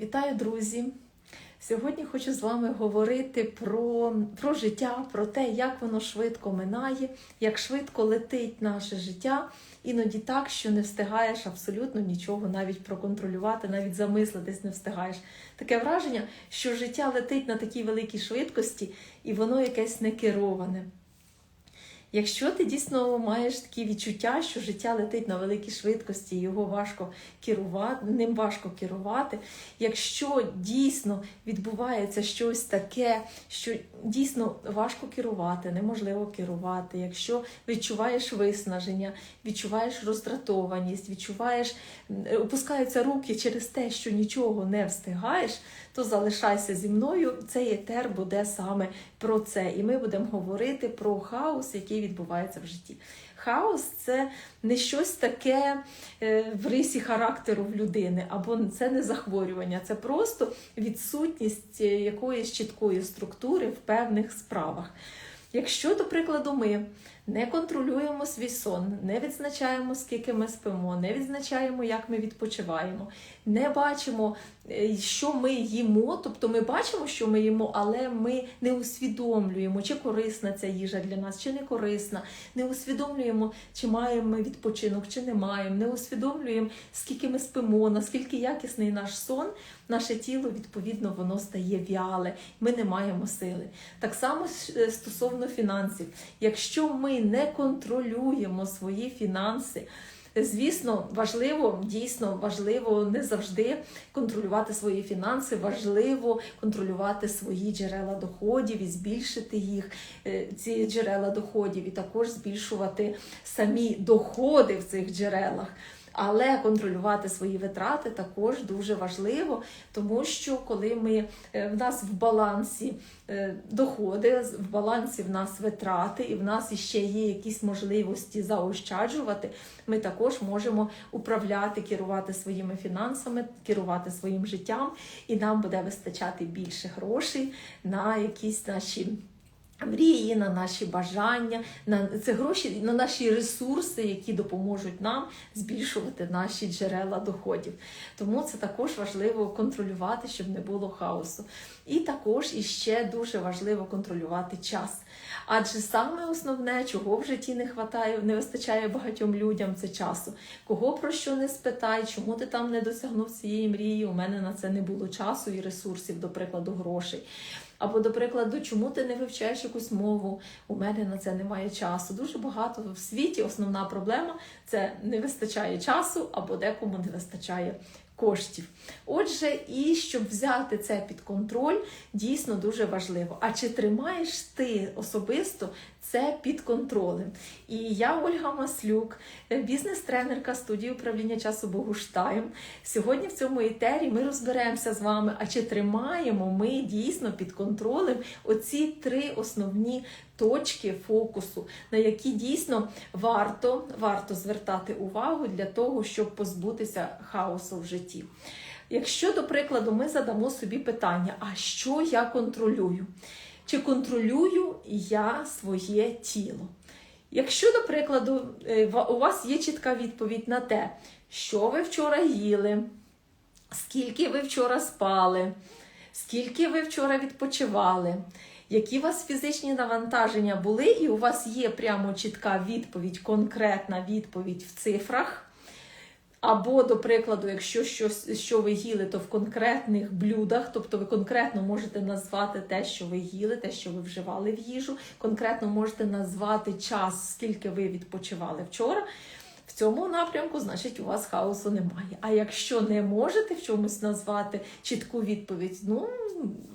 Вітаю, друзі! Сьогодні хочу з вами говорити про, про життя, про те, як воно швидко минає, як швидко летить наше життя. Іноді так, що не встигаєш абсолютно нічого навіть проконтролювати, навіть замислитись не встигаєш. Таке враження, що життя летить на такій великій швидкості, і воно якесь не кероване. Якщо ти дійсно маєш такі відчуття, що життя летить на великій швидкості, його важко керувати, ним важко керувати. Якщо дійсно відбувається щось таке, що дійсно важко керувати, неможливо керувати, якщо відчуваєш виснаження, відчуваєш роздратованість, відчуваєш, опускаються руки через те, що нічого не встигаєш, то залишайся зі мною. Цей етер буде саме про це. І ми будемо говорити про хаос, який відбувається в житті. Хаос це не щось таке е, в рисі характеру в людини, або це не захворювання, це просто відсутність е, якоїсь чіткої структури в певних справах. Якщо, до прикладу, ми не контролюємо свій сон, не відзначаємо, скільки ми спимо, не відзначаємо, як ми відпочиваємо, не бачимо, е, що ми їмо, тобто ми бачимо, що ми їмо, але ми не усвідомлюємо, чи корисна ця їжа для нас, чи не корисна, не усвідомлюємо, чи маємо ми відпочинок, чи не маємо, не усвідомлюємо, скільки ми спимо, наскільки якісний наш сон, наше тіло, відповідно, воно стає вяле, ми не маємо сили. Так само е, стосовно фінансів. Якщо ми не контролюємо свої фінанси, Звісно, важливо, дійсно важливо не завжди контролювати свої фінанси, важливо контролювати свої джерела доходів і збільшити їх, е, ці джерела доходів, і також збільшувати самі доходи в цих джерелах. Але контролювати свої витрати також дуже важливо, тому що коли ми е, в нас в балансі е, доходи, в балансі в нас витрати, і в нас іще є якісь можливості заощаджувати, ми також можемо управляти, керувати своїми фінансами, керувати своїм життям, і нам буде вистачати більше грошей на якісь наші. Мрії, на наші бажання, на це гроші на наші ресурси, які допоможуть нам збільшувати наші джерела доходів. Тому це також важливо контролювати, щоб не було хаосу. І також іще дуже важливо контролювати час. Адже саме основне, чого в житті не хватає, не вистачає багатьом людям, це часу. Кого про що не спитай, чому ти там не досягнув цієї мрії? У мене на це не було часу і ресурсів, до прикладу, грошей. Або, до прикладу, чому ти не вивчаєш якусь мову? У мене на це немає часу. Дуже багато в світі основна проблема це не вистачає часу, або декому не вистачає коштів. Отже, і щоб взяти це під контроль, дійсно дуже важливо. А чи тримаєш ти особисто це під контролем? І я, Ольга Маслюк, бізнес-тренерка студії управління часу Богуштайм. Сьогодні в цьому етері ми розберемося з вами, а чи тримаємо ми дійсно під контролем оці три основні точки фокусу, на які дійсно варто, варто звертати увагу для того, щоб позбутися хаосу в житті. Якщо, до прикладу, ми задамо собі питання, а що я контролюю? Чи контролюю я своє тіло? Якщо, до прикладу, е, у вас є чітка відповідь на те, що ви вчора їли, скільки ви вчора спали, скільки ви вчора відпочивали, які у вас фізичні навантаження були, і у вас є прямо чітка відповідь, конкретна відповідь в цифрах. Або, до прикладу, якщо щось, що ви їли, то в конкретних блюдах, тобто ви конкретно можете назвати те, що ви їли, те, що ви вживали в їжу, конкретно можете назвати час, скільки ви відпочивали вчора. В цьому напрямку, значить, у вас хаосу немає. А якщо не можете в чомусь назвати чітку відповідь, ну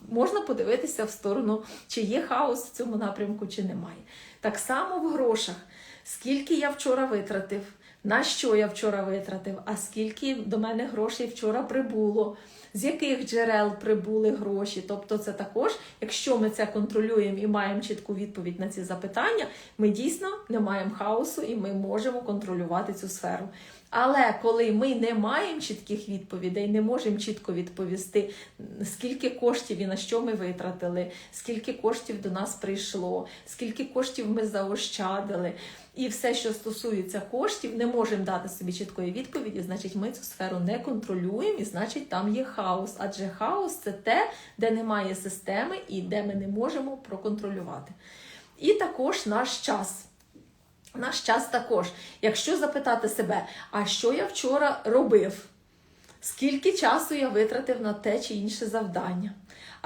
можна подивитися в сторону, чи є хаос в цьому напрямку, чи немає. Так само в грошах. Скільки я вчора витратив, на що я вчора витратив, а скільки до мене грошей вчора прибуло, з яких джерел прибули гроші. Тобто, це також, якщо ми це контролюємо і маємо чітку відповідь на ці запитання, ми дійсно не маємо хаосу і ми можемо контролювати цю сферу. Але коли ми не маємо чітких відповідей, не можемо чітко відповісти, скільки коштів і на що ми витратили, скільки коштів до нас прийшло, скільки коштів ми заощадили, і все, що стосується коштів, не можемо дати собі чіткої відповіді, значить, ми цю сферу не контролюємо, і значить, там є хаос. Адже хаос це те, де немає системи і де ми не можемо проконтролювати. І також наш час. Наш час також. Якщо запитати себе, а що я вчора робив? Скільки часу я витратив на те чи інше завдання?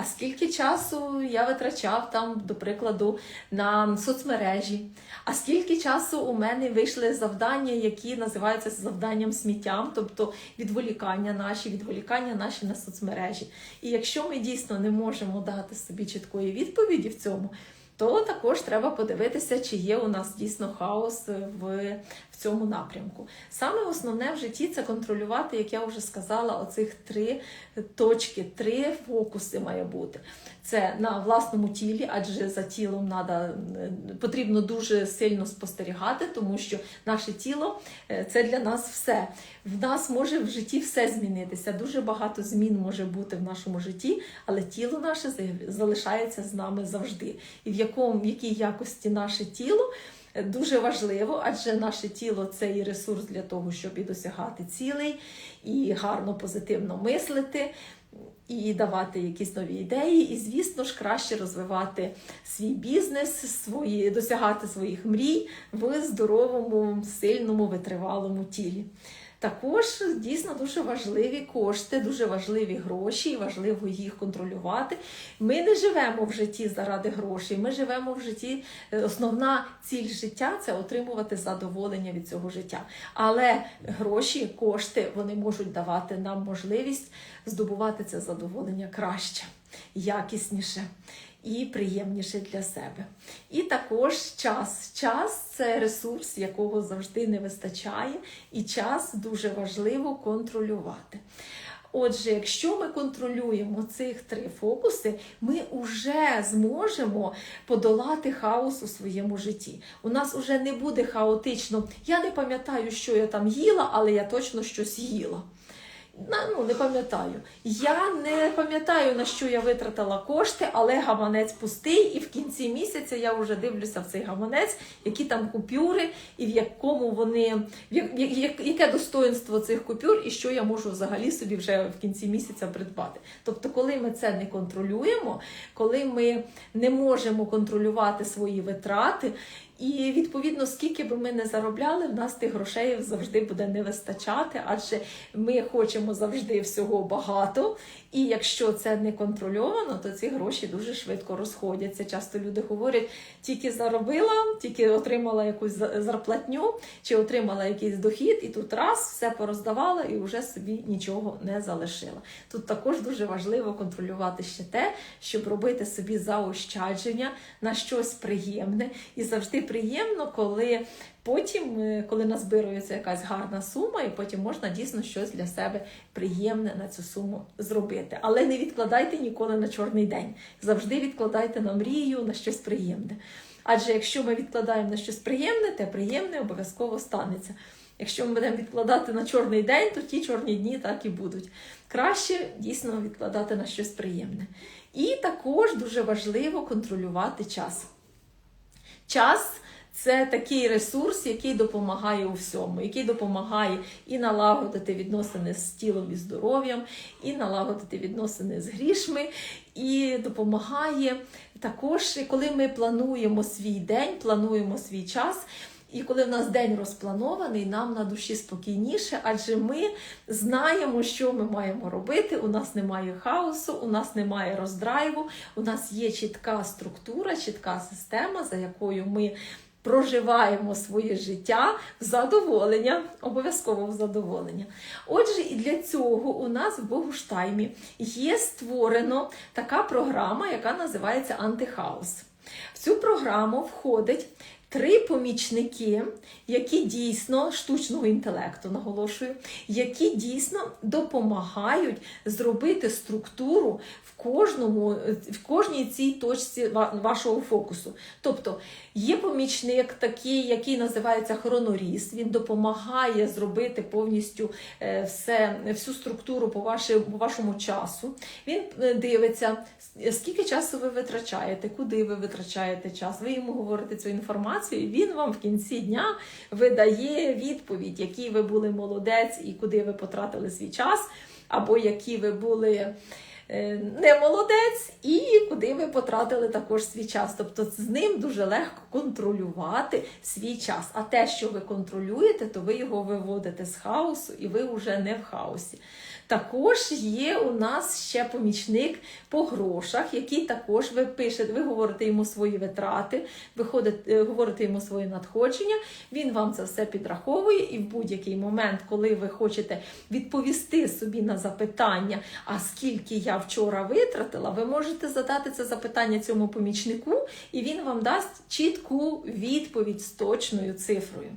А скільки часу я витрачав там, до прикладу, на соцмережі? А скільки часу у мене вийшли завдання, які називаються завданням сміттям, тобто відволікання наші, відволікання наші на соцмережі? І якщо ми дійсно не можемо дати собі чіткої відповіді в цьому, то також треба подивитися, чи є у нас дійсно хаос в, цьому напрямку. Саме основне в житті це контролювати, як я вже сказала, оцих три точки, три фокуси має бути. Це на власному тілі, адже за тілом надо, потрібно дуже сильно спостерігати, тому що наше тіло е, це для нас все. В нас може в житті все змінитися. Дуже багато змін може бути в нашому житті, але тіло наше залишається з нами завжди. І в якому в якій якості наше тіло. Дуже важливо, адже наше тіло це і ресурс для того, щоб і досягати цілей, і гарно позитивно мислити, і давати якісь нові ідеї. І, звісно ж, краще розвивати свій бізнес, свої, досягати своїх мрій в здоровому, сильному, витривалому тілі. Також дійсно дуже важливі кошти, дуже важливі гроші, і важливо їх контролювати. Ми не живемо в житті заради грошей. Ми живемо в житті. е, Основна ціль життя це отримувати задоволення від цього життя. Але гроші, кошти вони можуть давати нам можливість здобувати це задоволення краще, якісніше і приємніше для себе. І також час. Час це ресурс, якого завжди не вистачає, і час дуже важливо контролювати. Отже, якщо ми контролюємо цих три фокуси, ми вже зможемо подолати хаос у своєму житті. У нас вже не буде хаотично. Я не пам'ятаю, що я там їла, але я точно щось їла. Ну, не пам'ятаю. Я не пам'ятаю, на що я витратила кошти, але гаманець пустий, і в кінці місяця я вже дивлюся в цей гаманець, які там купюри, і в якому вони, в як- яке достоинство цих купюр, і що я можу взагалі собі вже в кінці місяця придбати. Тобто, коли ми це не контролюємо, коли ми не можемо контролювати свої витрати. І відповідно, скільки би ми не заробляли, в нас тих грошей завжди буде не вистачати, адже ми хочемо завжди всього багато. І якщо це не контрольовано, то ці гроші дуже швидко розходяться. Часто люди говорять, тільки заробила, тільки отримала якусь зарплатню чи отримала якийсь дохід, і тут раз все пороздавала і вже собі нічого не залишила. Тут також дуже важливо контролювати ще те, щоб робити собі заощадження на щось приємне. І завжди приємно, коли потім, е, коли назбирується якась гарна сума, і потім можна дійсно щось для себе приємне на цю суму зробити. Але не відкладайте ніколи на чорний день. Завжди відкладайте на мрію, на щось приємне. Адже якщо ми відкладаємо на щось приємне, те приємне обов'язково станеться. Якщо ми будемо відкладати на чорний день, то ті чорні дні так і будуть. Краще дійсно відкладати на щось приємне. І також дуже важливо контролювати час. Час це такий ресурс, який допомагає у всьому, який допомагає і налагодити відносини з тілом і здоров'ям, і налагодити відносини з грішми, і допомагає також, коли ми плануємо свій день, плануємо свій час. І коли в нас день розпланований, нам на душі спокійніше, адже ми знаємо, що ми маємо робити. У нас немає хаосу, у нас немає роздрайву, у нас є чітка структура, чітка система, за якою ми проживаємо своє життя в задоволення, обов'язково в задоволення. Отже, і для цього у нас в Богуштаймі є створено така програма, яка називається Антихаус. В цю програму входить три помічники, які дійсно штучного інтелекту, наголошую, які дійсно допомагають зробити структуру в кожному, в кожній цій точці вашого фокусу. Тобто є помічник такий, який називається хроноріст. Він допомагає зробити повністю е, все, всю структуру по, ваші- по вашому часу. Він е, дивиться, скільки часу ви витрачаєте, куди ви витрачаєте час. Ви йому говорите цю інформацію, і він вам в кінці дня видає відповідь, який ви були молодець і куди ви потратили свій час, або які ви були. е, Не молодець, і куди ви потратили також свій час. Тобто з ним дуже легко контролювати свій час. А те, що ви контролюєте, то ви його виводите з хаосу, і ви вже не в хаосі. Також є у нас ще помічник по грошах, який також ви пишете, ви говорите йому свої витрати, ви ходите- е, говорите йому свої надходження, він вам це все підраховує, і в будь-який момент, коли ви хочете відповісти собі на запитання, а скільки я вчора витратила, ви можете задати це запитання цьому помічнику, і він вам дасть чітку відповідь з точною цифрою.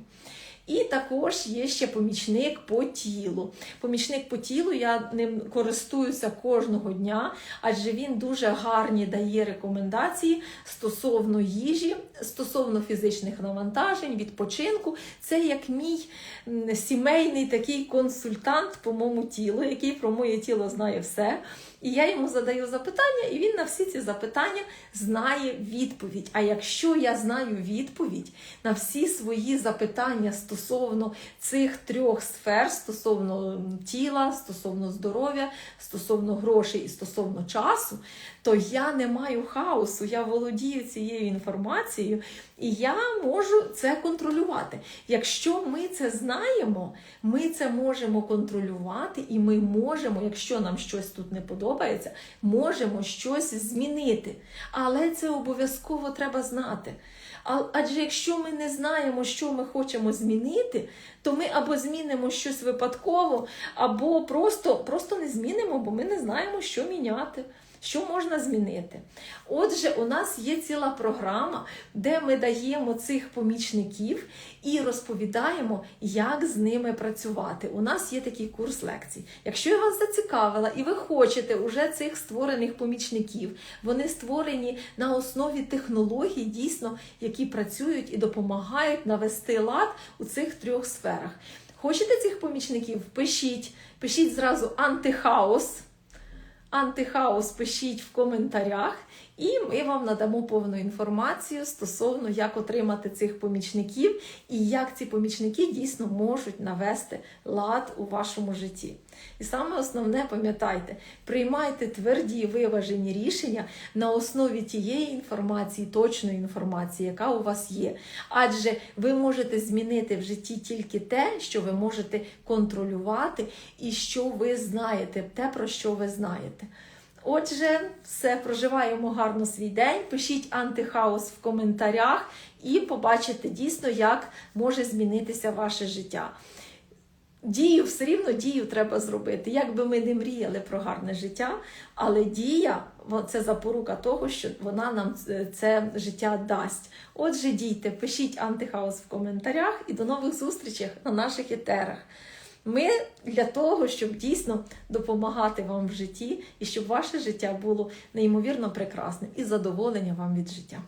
І також є ще помічник по тілу. Помічник по тілу я ним користуюся кожного дня, адже він дуже гарні дає рекомендації стосовно їжі, стосовно фізичних навантажень, відпочинку. Це як мій сімейний такий консультант по моєму тілу, який про моє тіло знає все. І я йому задаю запитання, і він на всі ці запитання знає відповідь. А якщо я знаю відповідь на всі свої запитання стосовно цих трьох сфер, стосовно тіла, стосовно здоров'я, стосовно грошей і стосовно часу, то я не маю хаосу, я володію цією інформацією, і я можу це контролювати. Якщо ми це знаємо, ми це можемо контролювати, і ми можемо, якщо нам щось тут не подобається, можемо щось змінити. Але це обов'язково треба знати. Адже якщо ми не знаємо, що ми хочемо змінити, то ми або змінимо щось випадково, або просто, просто не змінимо, бо ми не знаємо, що міняти. Що можна змінити? Отже, у нас є ціла програма, де ми даємо цих помічників і розповідаємо, як з ними працювати. У нас є такий курс лекцій. Якщо я вас зацікавила і ви хочете уже цих створених помічників, вони створені на основі технологій, дійсно, які працюють і допомагають навести лад у цих трьох сферах. Хочете цих помічників? Пишіть, пишіть зразу антихаос антихаос пишіть в коментарях, і ми вам надамо повну інформацію стосовно як отримати цих помічників і як ці помічники дійсно можуть навести лад у вашому житті. І саме основне, пам'ятайте, приймайте тверді виважені рішення на основі тієї інформації, точної інформації, яка у вас є. Адже ви можете змінити в житті тільки те, що ви можете контролювати, і що ви знаєте, те, про що ви знаєте. Отже, все, проживаємо гарно свій день. Пишіть антихаос в коментарях і побачите дійсно, як може змінитися ваше життя. Дію все рівно дію треба зробити. Як би ми не мріяли про гарне життя, але дія це запорука того, що вона нам це- це життя дасть. Отже, дійте, пишіть антихаос в коментарях і до нових зустрічей на наших етерах. Ми для того, щоб дійсно допомагати вам в житті і щоб ваше життя було неймовірно прекрасним і задоволення вам від життя.